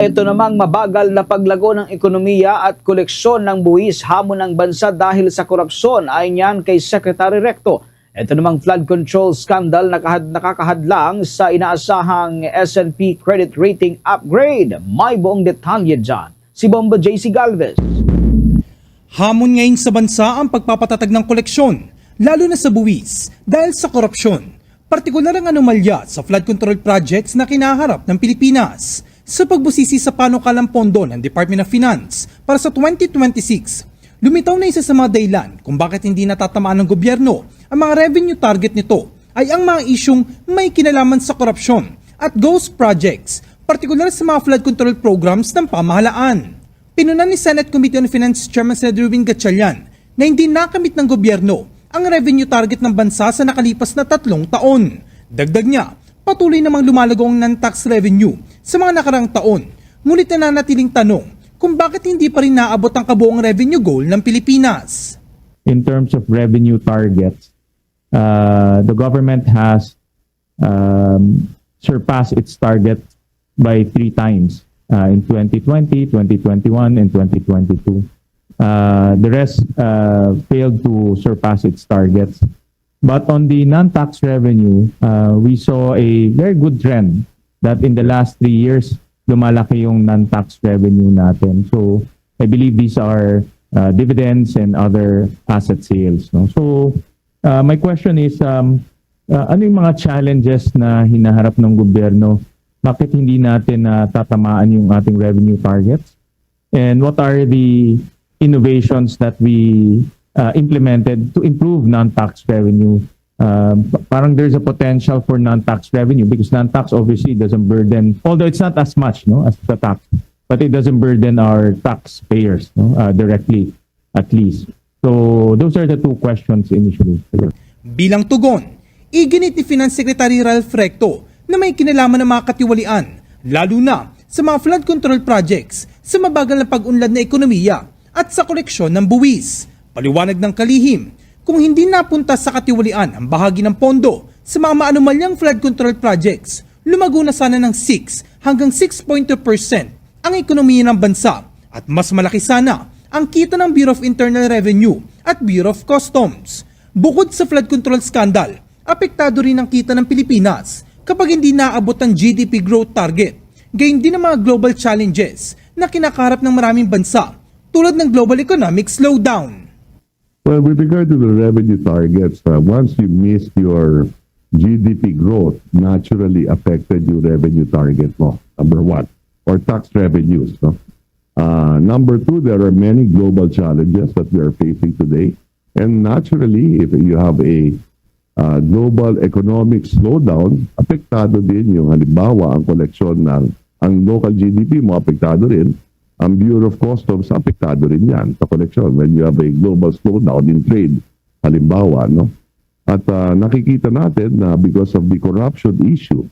Ito namang mabagal na paglago ng ekonomiya at koleksyon ng buwis hamon ng bansa dahil sa korupsyon ay niyan kay Secretary Recto. Ito namang flood control scandal na kahad- nakakahadlang sa inaasahang S&P credit rating upgrade. May buong detalye dyan. Si Bombo JC Galvez. Hamon ngayon sa bansa ang pagpapatatag ng koleksyon, lalo na sa buwis, dahil sa korupsyon. Partikular ang anomalya sa flood control projects na kinaharap ng Pilipinas sa pagbusisi sa panukalang pondo ng Department of Finance para sa 2026. Lumitaw na isa sa mga dahilan kung bakit hindi natatamaan ng gobyerno ang mga revenue target nito ay ang mga isyong may kinalaman sa korupsyon at ghost projects, partikular sa mga flood control programs ng pamahalaan. Pinunan ni Senate Committee on Finance Chairman Senator Ruben Gatchalian na hindi nakamit ng gobyerno ang revenue target ng bansa sa nakalipas na tatlong taon. Dagdag niya, patuloy namang lumalago ang non-tax revenue sa mga nakarang taon. Ngunit nananatiling tanong kung bakit hindi pa rin naabot ang kabuong revenue goal ng Pilipinas. in terms of revenue targets, uh, the government has um, surpassed its target by three times uh, in 2020, 2021, and 2022. Uh, the rest uh, failed to surpass its targets. But on the non-tax revenue, uh, we saw a very good trend that in the last three years, lumalaki yung non-tax revenue natin. So I believe these are uh, dividends and other asset sales. No? So uh, my question is, um, uh, ano yung mga challenges na hinaharap ng gobyerno? Bakit hindi natin uh, tatamaan yung ating revenue targets? And what are the innovations that we uh, implemented to improve non-tax revenue? Pa- parang there's a potential for non-tax revenue because non-tax obviously doesn't burden, although it's not as much no, as the tax, but it doesn't burden our taxpayers no, uh, directly, at least. So those are the two questions initially. Bilang tugon, iginit ni Finance Secretary Ralph Recto na may kinalaman ng mga katiwalian, lalo na sa mga flood control projects sa mabagal na pag-unlad na ekonomiya at sa koleksyon ng buwis. Paliwanag ng kalihim, kung hindi napunta sa katiwalian ang bahagi ng pondo sa mga maanumalyang flood control projects, lumago na sana ng 6 hanggang 6.2% ang ekonomiya ng bansa at mas malaki sana ang kita ng Bureau of Internal Revenue at Bureau of Customs. Bukod sa flood control scandal, apektado rin ang kita ng Pilipinas kapag hindi naabot ang GDP growth target. Gayun din ang mga global challenges na kinakaharap ng maraming bansa tulad ng global economic slowdown. Well, with regard to the revenue targets, uh, once you missed your GDP growth, naturally affected your revenue target mo, number one, or tax revenues. No? Uh, number two, there are many global challenges that we are facing today. And naturally, if you have a uh, global economic slowdown, apektado din yung halimbawa ang koleksyon ng ang local GDP mo, apektado rin. Ang Bureau of Customs, apektado rin yan sa koleksyon when you have a global slowdown in trade, halimbawa. No? At uh, nakikita natin na because of the corruption issue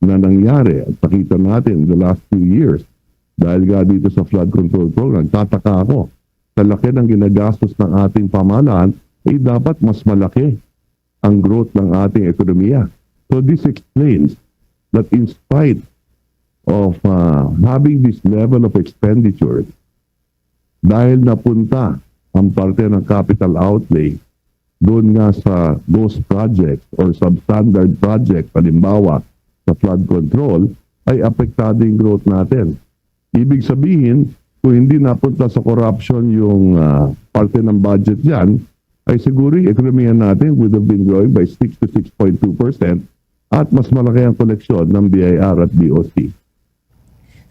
na nangyari, at nakita natin in the last few years, dahil nga dito sa flood control program, tataka ako, sa laki ng ginagastos ng ating pamahalaan, eh dapat mas malaki ang growth ng ating ekonomiya. So this explains that in spite of uh, having this level of expenditure, dahil napunta ang parte ng capital outlay doon nga sa those projects or substandard project, halimbawa sa flood control, ay apektado yung growth natin. Ibig sabihin, kung hindi napunta sa corruption yung ah, parte ng budget dyan, ay siguro yung ekonomiya natin would have been growing by 6 to 6.2% at mas malaki ang koleksyon ng BIR at BOC.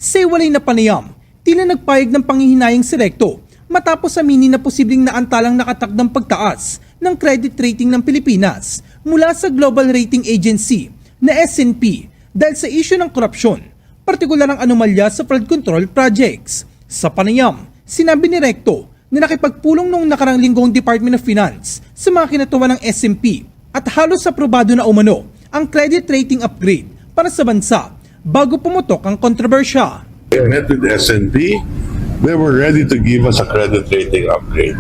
Sa walay na panayam, tila nagpayag ng panghihinayang si Recto matapos aminin na posibleng naantalang nakatakdang pagtaas ng credit rating ng Pilipinas mula sa Global Rating Agency na S&P dahil sa isyu ng korupsyon, partikular ang anomalya sa flood control projects. Sa panayam, sinabi ni Recto na nakipagpulong noong nakarang linggong Department of Finance sa mga kinatuwa ng S&P at halos aprobado na umano ang credit rating upgrade para sa bansa bago pumutok ang kontrobersya. I met with S&P they were ready to give us a credit rating upgrade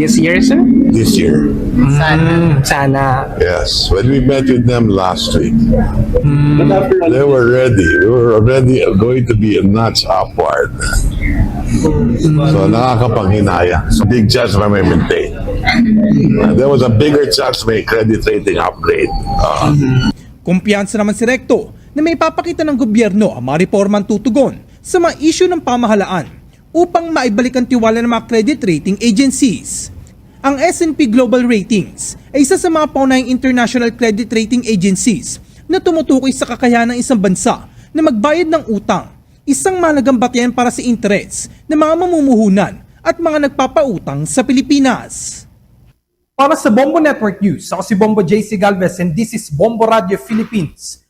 This year, sir? this year. Sana. Sana. Yes, when we met with them last week, they were ready. We were already going to be a notch upward. So nakakapanghinaya. So big chance na may maintain. Uh, there was a bigger chance may credit rating upgrade. Uh, Kumpiyansa naman si Recto na may papakita ng gobyerno ang mga reformang tutugon sa mga issue ng pamahalaan upang maibalik ang tiwala ng mga credit rating agencies. Ang S&P Global Ratings ay isa sa mga paunahing international credit rating agencies na tumutukoy sa kakayahan ng isang bansa na magbayad ng utang, isang malagang batayan para sa interes ng mga mamumuhunan at mga nagpapautang sa Pilipinas. Para sa Bombo Network News, ako si Bombo JC Galvez and this is Bombo Radio Philippines,